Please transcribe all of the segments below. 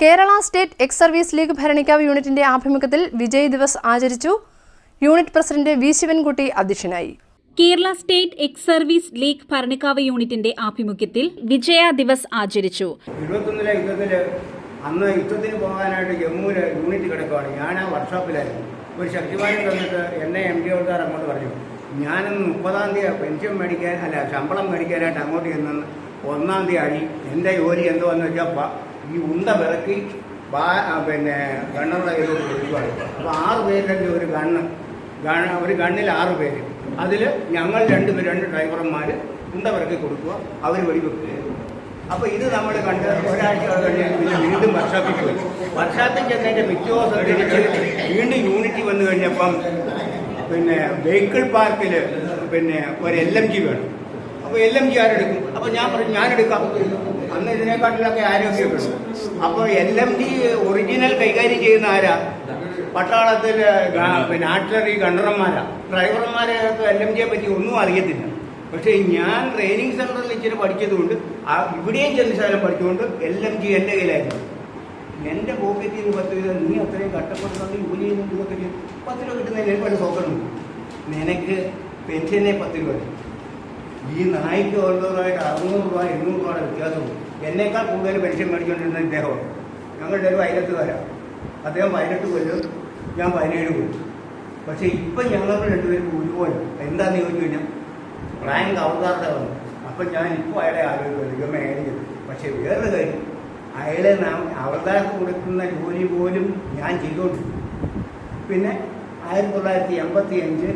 Kerala state ex service league Bharanikkavu യൂണിറ്റിന്റെ ആഭിമുഖ്യത്തിൽ വിജയ് ദിവസ് ആചരിച്ചു. യൂണിറ്റ് പ്രസിഡന്റ് വി ശിവൻകുട്ടി അധ്യക്ഷനായി. Kerala state ex service league Bharanikkavu യൂണിറ്റിന്റെ ആഭിമുഖ്യത്തിൽ വിജയ ദിവസ് ആചരിച്ചു. അന്ന് യുദ്ധത്തിന് പോകാനായിട്ട് ജമ്മുവിൽ യൂണിറ്റ് കിടക്കുകയാണ് ഞാൻ ആ വർക്ക്ഷോപ്പിലായിരുന്നു. ഒരു ശക്തിമാനം തന്നിട്ട് എന്നെ എം ഡി ഓൾക്കാർ അങ്ങോട്ട് പറഞ്ഞു. ഞാനിന്ന് മുപ്പതാം തീയതി പെൻഷൻ മേടിക്കാൻ അല്ല ശമ്പളം മേടിക്കാനായിട്ട് അങ്ങോട്ട് ചെന്ന് ഒന്നാം തീയതി അടി എന്റെ ജോലി എന്ന് വെച്ചാൽ ഈ ഉണ്ട പിറക്കി ബാ പിന്നെ ഗണ്ണറുടെ കയ്യിലോട്ട് കൊടുക്കുകയാണ് അപ്പോൾ ആറ് പേരിന്റെ ഒരു ഗണ്ണ്. ഗണ്ണ ഒരു ഗണ്ണിൽ ആറ് പേര്. അതിൽ ഞങ്ങൾ രണ്ട് പേര് രണ്ട് ഡ്രൈവർമാർ ഉണ്ട പിറക്കി കൊടുക്കുക അവർ വെടിവെക്കുകയായിരുന്നു അപ്പോൾ ഇത് നമ്മൾ കണ്ട് ഒരാഴ്ച കഴിഞ്ഞാൽ പിന്നെ വീണ്ടും വർഷാപ്പിൽ പോയി വർഷാപ്പിൽ ചെന്നതിന്റെ ദിവസം തിരിച്ച് വീണ്ടും യൂണിറ്റി വന്നു കഴിഞ്ഞപ്പം പിന്നെ വെഹിക്കിൾ പാർക്കിൽ പിന്നെ ഒരു എൽ എം ജി വേണം. അപ്പോൾ എൽ എം ജി ആരെടുക്കും? അപ്പോൾ ഞാൻ പറഞ്ഞു ഞാനെടുക്കാം. അന്ന് ഇതിനെക്കാട്ടിലൊക്കെ ആരോഗ്യപ്പെടും അപ്പോൾ എൽ എം ജി ഒറിജിനൽ കൈകാര്യം ചെയ്യുന്ന ആരാ? പട്ടാളത്തിൽ പിന്നെ ആർട്ടിലറി ഗണ്ണർമാരാ ഡ്രൈവർമാരെ എൽ എം ജിയെ പറ്റി ഒന്നും അറിയത്തില്ല. പക്ഷെ ഞാൻ ട്രെയിനിങ് സെന്ററിൽ ഇച്ചിരി പഠിച്ചതുകൊണ്ട് ഇവിടെയും ചെന്ന് ശകലം പഠിച്ചുകൊണ്ട് എൽ എം ജി എന്റെ കയ്യിലായിരുന്നു. എന്റെ പോക്കറ്റിൽ നിന്ന് പത്ത് രൂപ നീ അത്രയും കഷ്ടപ്പെടുന്നുണ്ട് ജോലി ചെയ്യുന്നുണ്ട് പത്ത് രൂപ കിട്ടുന്നതിന് എനിക്ക് വല്ല സോക്കറുണ്ട്. നിനക്ക് പെൻഷനെ പത്ത് രൂപ. ഈ നായ്ക്ക് ഉള്ളവരായിട്ട് അറുന്നൂറ് രൂപ എണ്ണൂറ് രൂപയുടെ വ്യത്യാസമുണ്ട്. എന്നേക്കാൾ കൂടുതൽ പെൻഷൻ മേടിച്ചുകൊണ്ടിരുന്ന ഇദ്ദേഹമാണ് ഞങ്ങളുടെ ഒരു വയലത്തുകാരാണ് അദ്ദേഹം പതിനെട്ട് കൊല്ലും ഞാൻ പതിനേഴ് കൊല്ലും പക്ഷേ ഇപ്പം ഞങ്ങൾ രണ്ടുപേരും ഒരുപോലെ. എന്താണെന്ന് ചോദിച്ചു കഴിഞ്ഞാൽ റാങ്ക് അവതാർത്ഥ വന്നു അപ്പം ഞാൻ ഇപ്പോൾ അയാളെ ആലോചിക്കുന്നത് ഇതൊന്നും അയാൾ പക്ഷേ വേറൊരു കാര്യം. അയാളെ നാം അവതാർക്ക് കൊടുക്കുന്ന ജോലി പോലും ഞാൻ ചെയ്തുകൊണ്ടിരുന്നു പിന്നെ ആയിരത്തി തൊള്ളായിരത്തി എൺപത്തി അഞ്ച്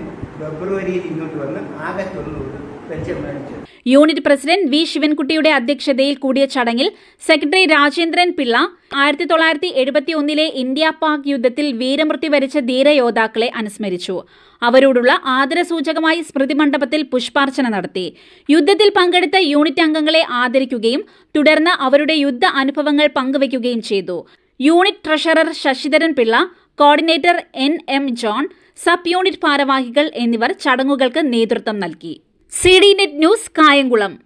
യൂണിറ്റ് പ്രസിഡന്റ് വി ശിവൻകുട്ടിയുടെ അധ്യക്ഷതയിൽ കൂടിയ ചടങ്ങിൽ സെക്രട്ടറി രാജേന്ദ്രൻ പിള്ള ആയിരത്തി തൊള്ളായിരത്തി എഴുപത്തി ഒന്നിലെ ഇന്ത്യ പാക് യുദ്ധത്തിൽ വീരമൃത്യു വരിച്ച ധീരയോദ്ധാക്കളെ അനുസ്മരിച്ചു. അവരോടുള്ള ആദരസൂചകമായി സ്മൃതി മണ്ഡപത്തിൽ പുഷ്പാർച്ചന നടത്തി. യുദ്ധത്തിൽ പങ്കെടുത്ത യൂണിറ്റ് അംഗങ്ങളെ ആദരിക്കുകയും തുടർന്ന് അവരുടെ യുദ്ധ അനുഭവങ്ങൾ പങ്കുവയ്ക്കുകയും ചെയ്തു. Unit treasurer Sasidharan Pillai coordinator N M John sub unit ഭാരവാഹികൾ എന്നിവർ ചടങ്ങുകൾക്ക് നേതൃത്വം നൽകി. C D net news Kayamkulam.